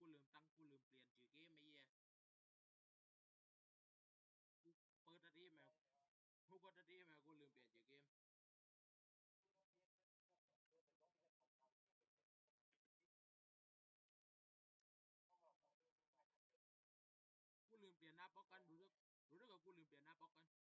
กูลืมตั้งกูลืมเปลี่ยนชื่อเกมไอ้เหี้ยกูเปิดนาทีแมวกูเปิดนาทีแมวกูลืมเปลี่ยนชื่อเกมกูลืมเปลี่ยนหน้าปกกันรู้สึกรู้สึกว่ากูลืมเปลี่ยนหน้าปกกันมัน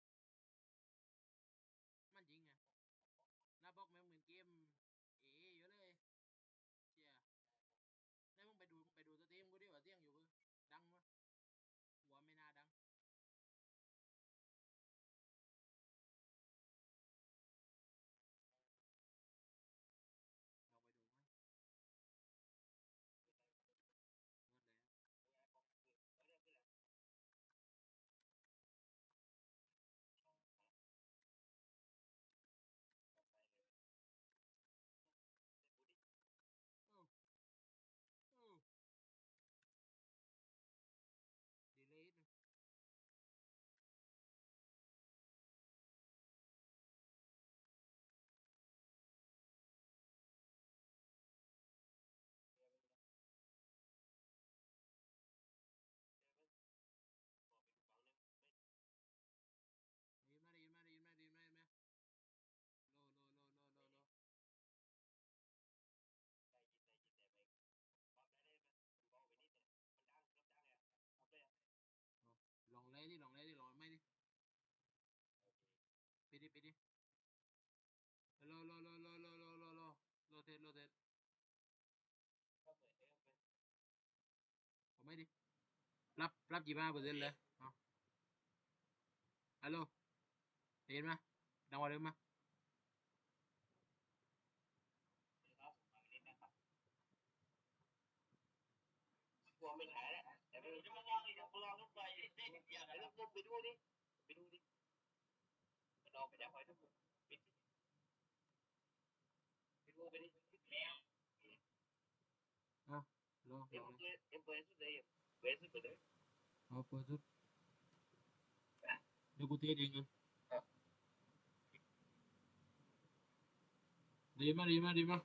รับรับยี่ห้าเปอร์เซ็นต์เลยเอาฮัลโหลเห็นไหมดังกว่าเดิมไหมกลัวไม่หายแล้วแต่ไม่รู้จะมาว่างอีกอย่างกูรอทุกไปเล่นอย่างไรแล้วกูไปดูดิไปดูดิไปลองไปแล้วคอยทุกคนไปดิไปดูไปดิแมวอะลองเอ็มเบอร์เอ็มเบอร์สุดเลย Beres bener. Apa tuh? Hah? Nyukuti aja Rima, Rima, Rima.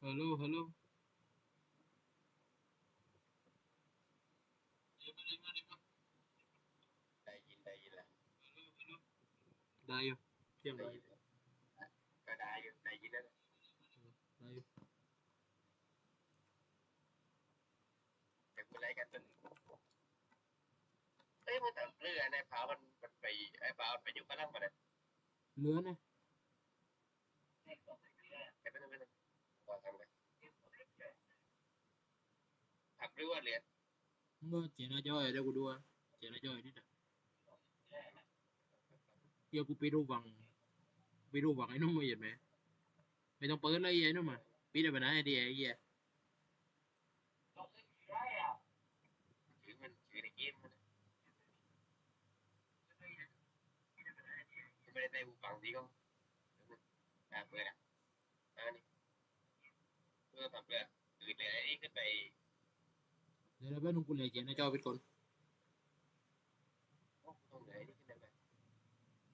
Hello, hello. Rima, Rima, Rima. Dai, dai, dai. Hello, hello. Dai, dai. แต่กูไล่กันจนเอ้ยมันแต่เรือในผามันมันไปไอ้ผามันไปอยู่กำลังมาเนี่ยเลือนะแต่ไม่ต้องไม่ต้องพอทำเลยผักหรือเรือเมื่อเจน่าจอยเดี๋ยวกูดูเจน่าจอยนี่นะเดี๋ยวกูไปดูวังไปดูวังไอ้นุ่มมาเห็นไหมไม่ต้องเปิดเลยไอ้นุ่มอะปิดได้ไปไหนไอ้เดียไอ้เหี้ย ไม่ได้ใส่บูฟังสิก็แบ vụ bằng gì không à vừa nè à này vừa tập lừa นไอ้นี่ขึ้นไปเดี๋ยวเราไปนุ่งกุญแจเขียนในจอเป็นคน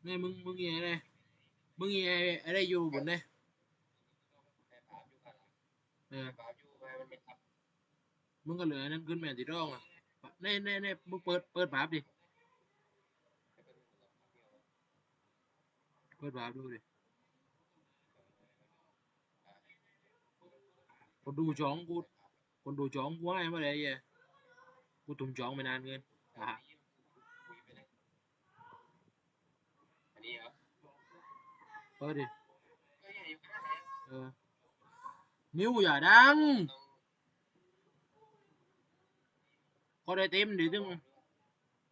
นี่มึงมึงยังไงมึงยังไงอะไรอยู่บนเนี่ยเออมึงก็เหลือนั่นขึ้นแม่ติดร่องอะในในในมึงเปิดเปิดภาพดิ เปิดบาร์ปดูดิคนดูจ้องกูคนดูจ้องกูให้มาเลยไอ้เหี้ยกูตุ่มจ้องไปนานเกินอะเปิดดิเออนิ้วอย่าดังต้องก็ได้เต็มดิถึง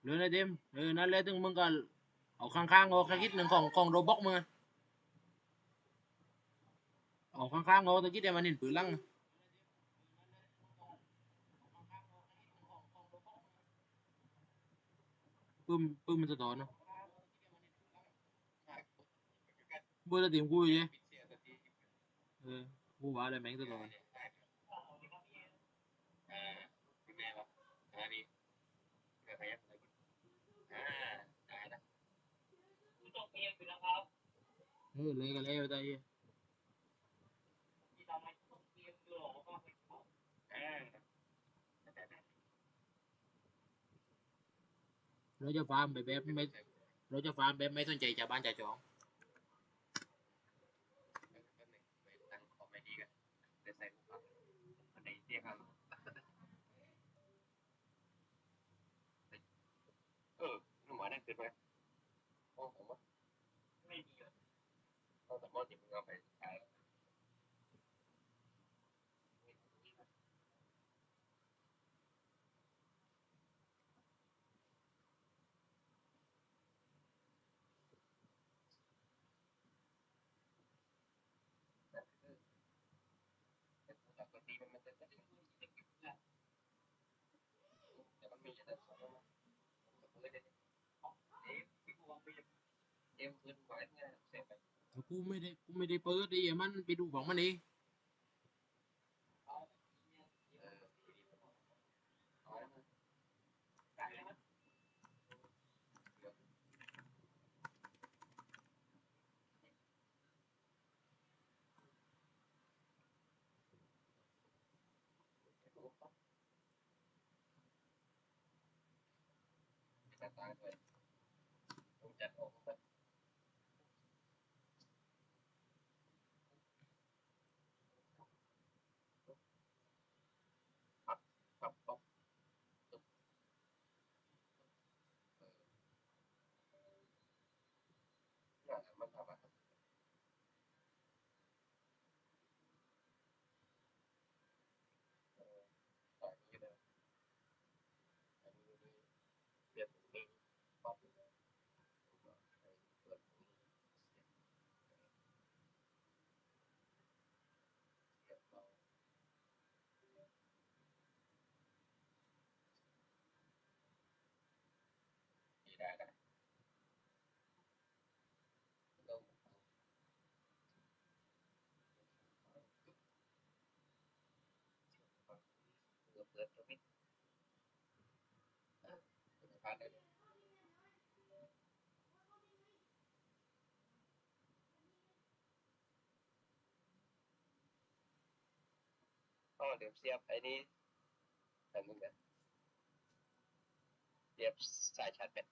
เหลือได้เต็มเออนั่นแหละถึงมึงก็ เอาข้างๆเอาคิดหนึ่งของของโรบ็อกมึงอเอาข้างๆเอาตะกี้เดี๋ยวมันเห็นปืนลั่งปึ้มปึ้มมันสะท้อเนาะบอร์ตะติมกูอยู่เนี่ยปิดเสียสักทีเออกูว่าอะไรแม่งสะท้อ 你嘅 level 低。เราจะฟาร์มแบบไม่เราจะฟาร์มแบบไม่สนใจชาวบ้านชาวช่องเออหนูมาได้ขึ้นไปโอ้ผมว่า ต้องสมมติมึงเอาไปขากูไม่ได้กูไม่ได้เปิดดิมันไปดูของมันเอง เออเอาละได้แล้ว จะตายเลยผมจัดออกแบบปับปับปับตึ๊บเออน่าจะมันทำอะเออต่อยนี้เลยอันนี้ เปลี่ยนมือปั๊บเปิ ค้านได้เลยอ๋อเดี๋ยวเสียบไอ้นี่อันนึงนะเสียบสายชาร์จแบต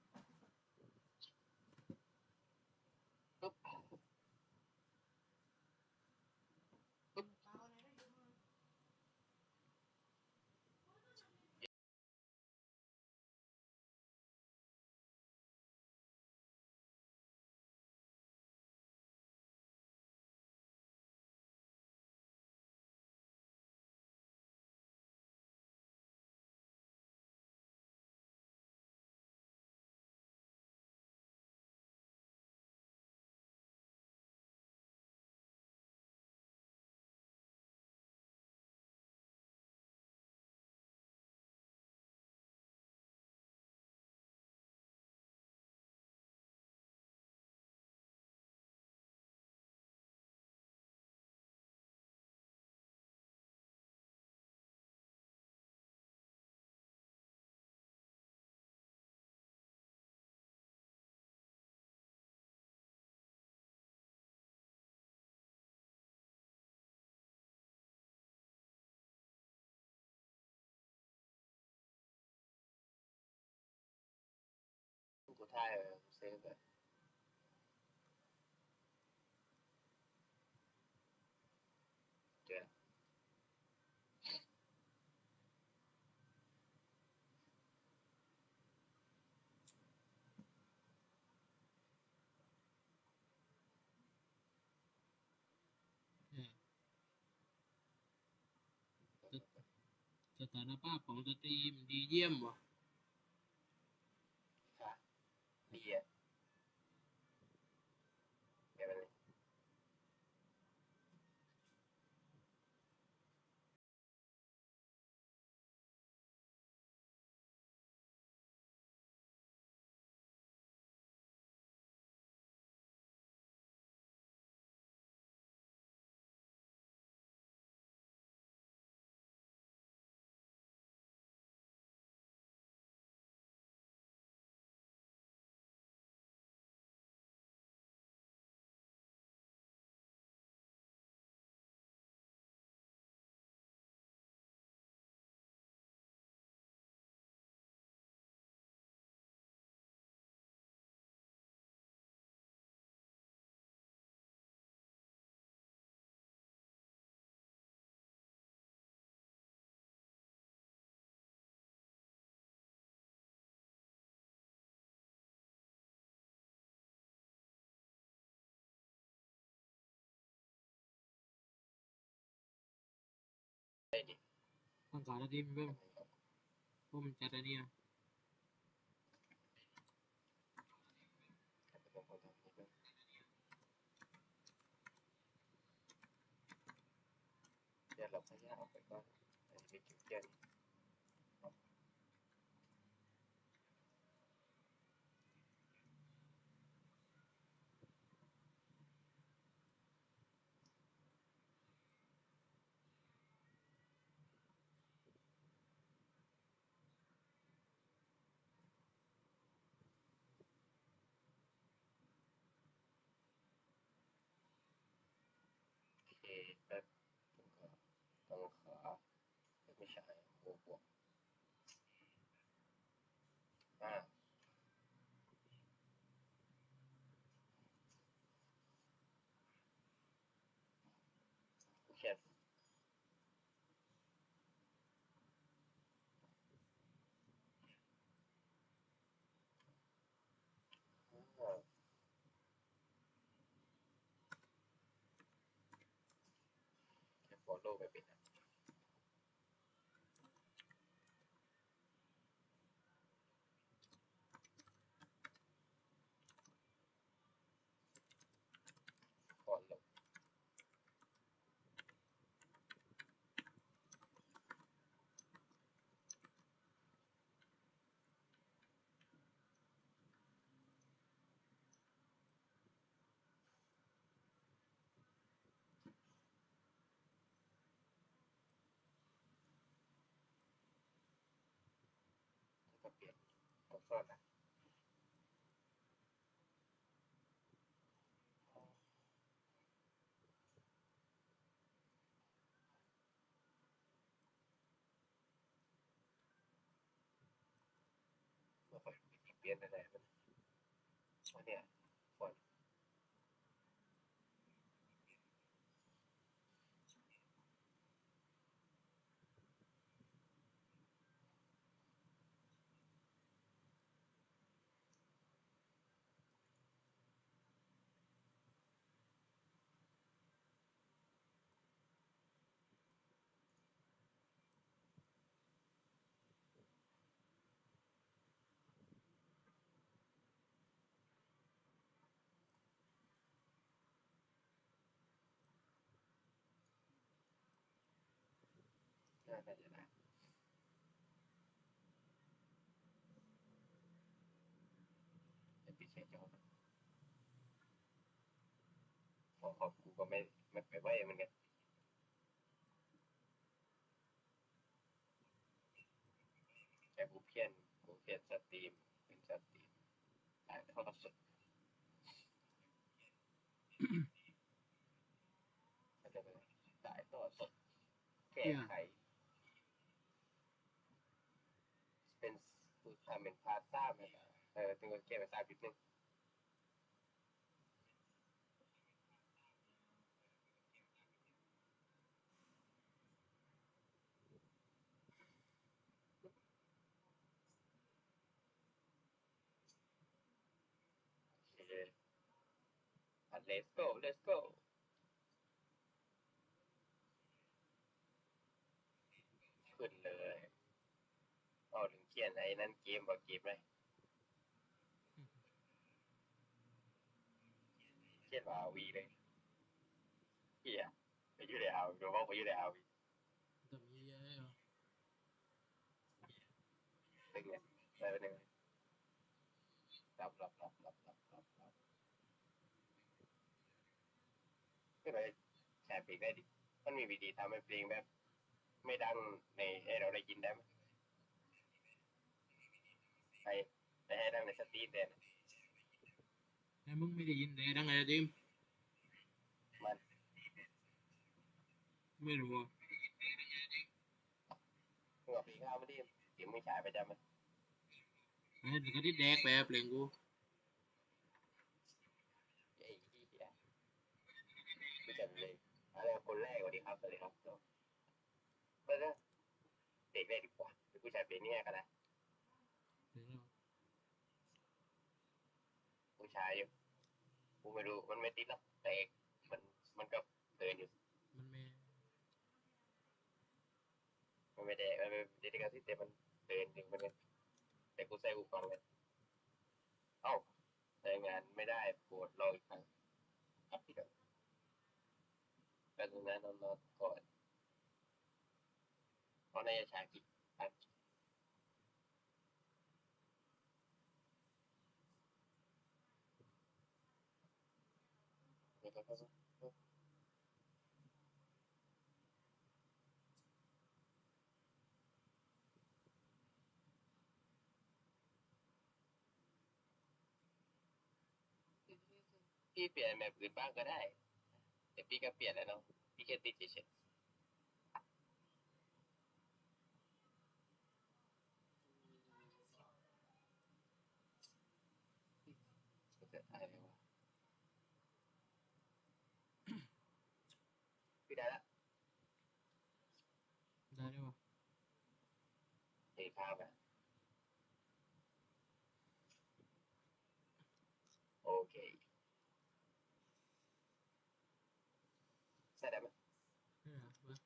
กูถ่ายเออเซฟเลยเจอสถานภาพของสตรีมดีเยี่ยมว่ะ ดี ได้ดิตั้งการนาทีมันเพิ่มพวกมันจัดอันนี้อะเดี๋ยวเราพยายามเอาไปก่อนอันนี้เป็นจุดเด่น โอเคแล้วผมก็ต้องขาไม่ใช่ บวกบวกอ่าเขียนอ่าแค่ฟลโล่ไปเป็นอะฟอลโล่ แล้วก็เปลี่ยน ตัวซ่อนนะเมื่อค่อยวิธีเปลี่ยนอะไรมันวันเนี้ยฟอน น่าจะได้จะปิดเสียงจอนะขอขอบกูก็ไม่ไม่ไปไหวมือนกันแค่กูเพี้ยนกูเพี้ยนสตรีมเป็นสตรีมถ่ายทอดสดก็จะเป็นถ่ายทอดสดแก้ไข เป็นสูตรทำเป็นพาสต้าไหมล่ะเออถึงก็ แก้ภาษาพิดนึงโอเคอะ let's go let's go ขึ้นเลยเอาถึงเขียนไอ้นั่นเกมบอกเกมเลย เขียนว่าวีเลยเฮียไปอยู่ในเอาดูว่าไปอยู่ในเอาวีแต่มีเยอะๆเหรอหนึ่งเนี่ยได้ไปหนึ่งรับรับรับรับรับรับรับก็เลยแชร์เพลงได้ดิมันมีวิธีทำให้เพลงแบบ ไม่ดังในให้เราได้ยินได้ไหมให้แต่ให้ดังในสตรีมแทน ไอ้มึงไม่ได้ยินแต่ดังไงดิมมันไม่รู้อะเมื่อเพลงข้าวไม่ได้เสียงไม่ฉายประจำมันไอ้เด็กก็ที่แดกแบบเพลงกูไอ้เหี้ยไม่จำเลยอะไรคนแรกสวัสดีครับสวัสดีครับเนาะไปเลยเด็กได้ดีกว่าเป็นผู้ชายเป็นเนี่ยกันนะเพลงเราผู้ชายอยู่ กูไม่รู้มันไม่ติดหรอกแต่มันมันก็เดินอยู่มันไม่มันไม่ได้มันเป็นเดลิกาซิแต่มันเดินถึงมันเลยแต่กูใส่หูฟังเลยเอ้าใช้งานไม่ได้ปวดรออีกครั้งครับพี่เด้อการทำงานนอนนก่อนเพราะในชากิอัน พี่เปลี่ยนแบบอื่นบ้างก็ได้แต่พี่ก็เปลี่ยนแล้วเนาะพี่แค่ติดเฉยๆจะตายเลยวะพี่ได้ละ ได้ด้วยวะเฮ้ยข้าวไปโอเคใส่ได้ไหมเออวะ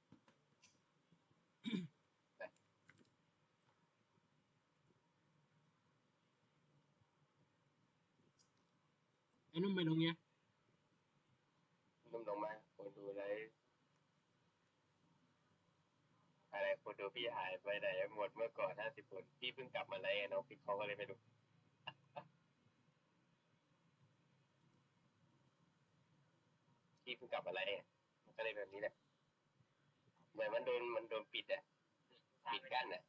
ไอ้นุ่มไปตรงเนี้ยนุ่มลงมาคนดูอะไร อะไรคนดูพี่หายไปไหนหมดเมื่อก่อนห้าสิบคนพี่เพิ่งกลับมาไลฟ์น้องพี่เขาก็เลยไม่รู้พี่เพิ่งกลับมาไลฟ์มันก็เลยแบบนี้แหละเหมือนมันโดนมันโดนปิดอะปิดกั้นอะ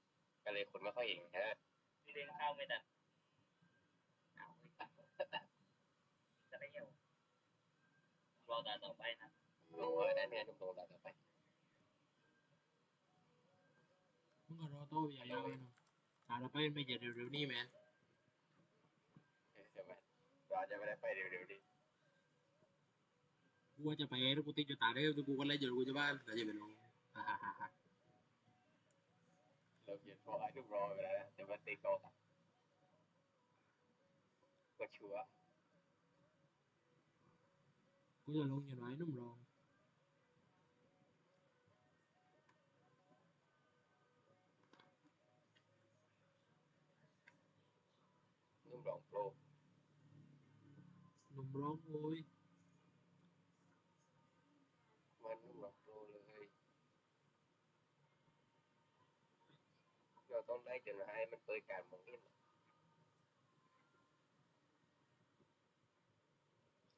ก็เลยคนไม่ค่อยเห็นนะเลี้ยงข้าวไม่ตัดเอาไม่ตัดจะไปเหี่ยวรอตาต่อไปนะรู้ว่านั่นเนี่ยนุ่มลงต่อไป ก็รอโต้ยาวๆไปหน่อยตาเราไปไม่จะเร็วๆนี่แมนใช่ไหมเราจะไม่ได้ไปเร็วๆนี้กูว่าจะไปแล้วกูติดอยู่ตาเร็วแต่กูก็เลยอยู่กูจะบ้านแล้วจะไปลงฮ่าฮ่าฮ่าฮ่าเราเขียนพอไอ้นุ่มรอไปแล้วนะแต่ว่าตีกอล์ฟก็ชัวร์กูจะลงอย่างไรนุ่มรอง นุ่มรองโปร นุ่มร้อง โอ้ยมันนุ่มรองโปรเลยเราต้องได้จนให้มันเปิดการมองเห็น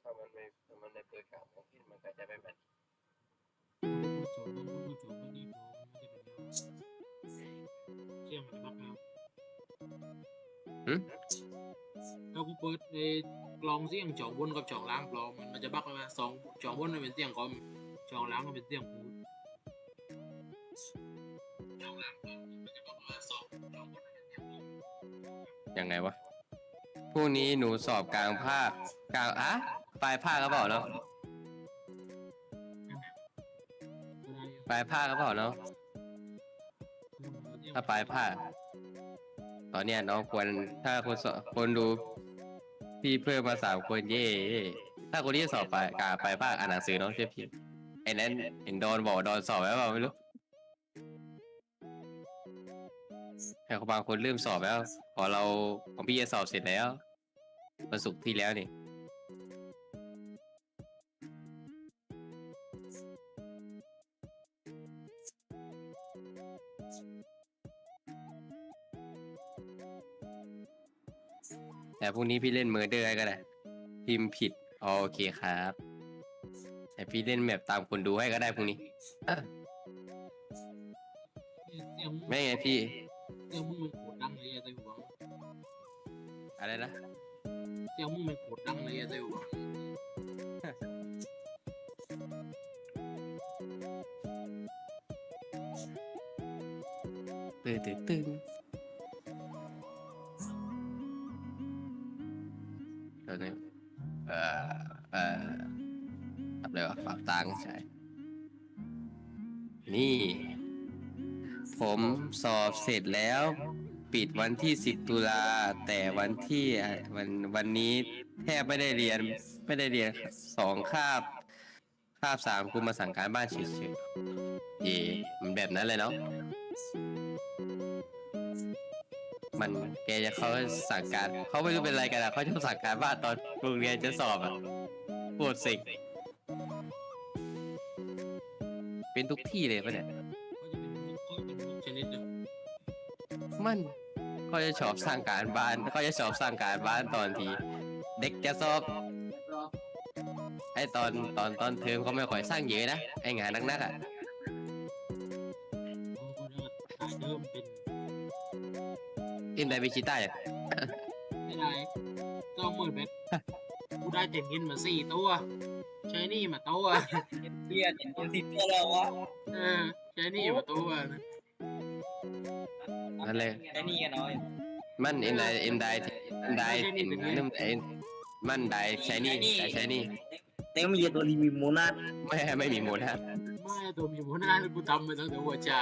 ถ้ามันไม่ถ้ามันไม่เปิดการมองเห็นมันก็จะไม่แบบกูโจมกูโจมไม่ดีโปรมันจะเป็นยังเชี่ยมันจะบักแล้ว หึถ้ากูเปิดในกลองเสียงจ่องบนกับจ่องล่างกลองมันมันจะบักมาสองจ่องบนมันเป็นเสียงคอมจ่องล่างมันเป็นเสียงพูดจ่องล่างกลองมันจะบักมาสองจ่องบนมันเป็นเสียงพูดยังไงวะพรุ่งนี้หนูสอบกลางภาคกลางอะปลายภาคก็เปล่าเนาะก็ได้อยู่ปลายภาคก็เปล่าเนาะถ้าปลายภาค ตอนเนี้ยน้องควรถ้าคนสอบคนดูพี่เพิ่มมาสามคนเย่ถ้าคนที่สอบไปกลาไปภาคอ่านหนังสือน้องช่วยพี่ไอ้นั้นเห็นโดนบอกโดนสอบแล้วเปล่าไม่รู้แต่บางคนเริ่มสอบแล้ว พอเราของพี่จะสอบเสร็จแล้ววันศุกร์ที่แล้วนี่ พรุ่งนี้พี่เล่นเมอร์เดอร์ก็ได้พิมพ์ผิดโอเคครับ แต่พี่เล่นแบบตามคนดูให้ก็ได้พรุ่งนี้อะเสียงไม่ไงพี่ เสียงมึงมันโคตรดังเลยอะเต้หัวอะไรนะเสียงมึงมันโคตรดังเลยอะเต้หัวตื่นตื่นตื่น เดี๋ยวนี้เอ่อเอ่อทำอะไรวะฝากตังค์ใช่นี่ ผมสอบเสร็จแล้ว ปิดวันที่10ตุลาแต่วันที่วันวันนี้แทบไม่ได้เรียนไม่ได้เรียนสองคาบคาบสามกูมาสั่งการบ้านเฉยๆเย่มันแบบนั้นเลยเนาะ มันแกจะเขาสั่งการเขาไม่รู้เป็นอะไรกันอะเขาจะสั่งการบ้านตอนโรงเรียนจะสอบอะปวดสิงเป็นทุกที่เลยปะเนี่ยเขาจะเป็นพวกเขาจะเป็นพวกชนิดเดียวมันก็จะชอบสร้างการบ้านก็จะชอบสร้างการบ้านตอนที่เด็กจะสอบไอตอนตอนตอนเทอมเขาไม่ค่อยสร้างเยอะนะไองานนักๆอะ ไดไปชิต้าอย่างไม่ได้สองหมื่นเบ็ดกูได้เต็มยินมาสี่ตัว ใช้นี่มาตัวเรียนเห็นตัวสิบตัวแล้ววะเออใช้นี่มาตัวนะนั่นเลยไอ้นี่กันน้อยมันเอินไดเอินไดเอินไดอินนุ่มไอมันไดใช้นี่ไดใช้นี่เต็มมีตัวรีวิวโมนาไม่ไม่มีโมดฮะไม่ตัวมีหัวหน้ากูทำไปตั้งแต่หัวเช้า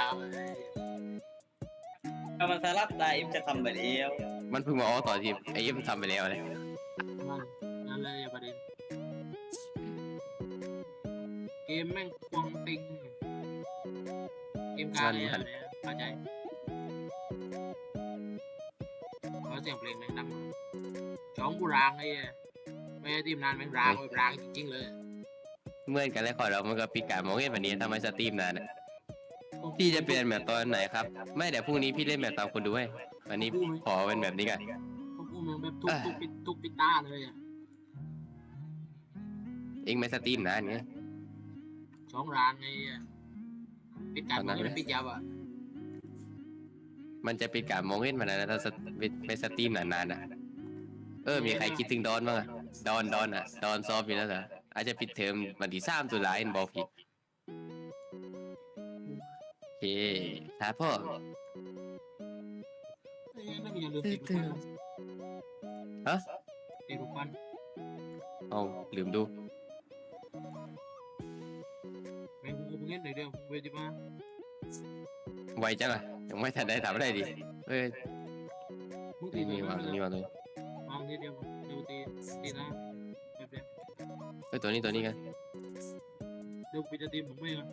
ถ้ามันสลับได้จะทำแบบนี้มันเพิ่งมาออกต่อทีไอ้ยิ่มทำไปแล้วเลยมันนั่นเลยประเด็นเกมแม่งควงติงเกมการเลยอะเนี่ยเข้าใจเพราะเสียงเพลงแม่งดังมากจ้องกูรางไอ้เหี้ยไม่ให้ทีมนานแม่งรางเว้ยรางจริงๆเลย เมื่อนกันแล้วขอเรามันก็ปีกามองเห็นวันนี้ทำไมสตรีมนานอะ พี่จะเปลี่ยนแบบตอนไหนครับ ไม่เดี๋ยวพรุ่งนี้พี่เล่นแบบตามคนดูให้วันนี้ขอเป็นแบบนี้กัน พวกกูแม่งแบบทุกทุกปิดทุกปิดตาเลยอะเองไม่สตรีมนานไงช่องรางไอ้เหี้ยปิดการมองไม่ปิดยับอะมันจะปีกามองเห็นมันนะถ้าสตไปสตรีมนานๆอะเออมีใครคิดถึงดอนบ้างอะดอนดอนอะดอนซอฟต์อยู่แล้วเหรออาจจะปิดเทอมวันที่สามตุลาเอ็นบอกผิดโอ เคครับพ่อเอ้ยนั่นมีอย่าลืมติดลูกปั้นนะฮะติดลูกปั้นเอาลืมดูแม่งกูเพิ่งเห็นเดี๋ยวเดียวเวทีมาไวจังอะยังไม่ทันได้ทำอะไรดิเอ้ยมึงตีนี่ไปนี่วางเลนี่ยวางตรงนี้วางทีเดียวเดี๋ยวตีตีนะแบบเดียวเอ้ยตัวนี้ตัวนี้กันเดี๋ยวกูจะตีผมไม่ก่อน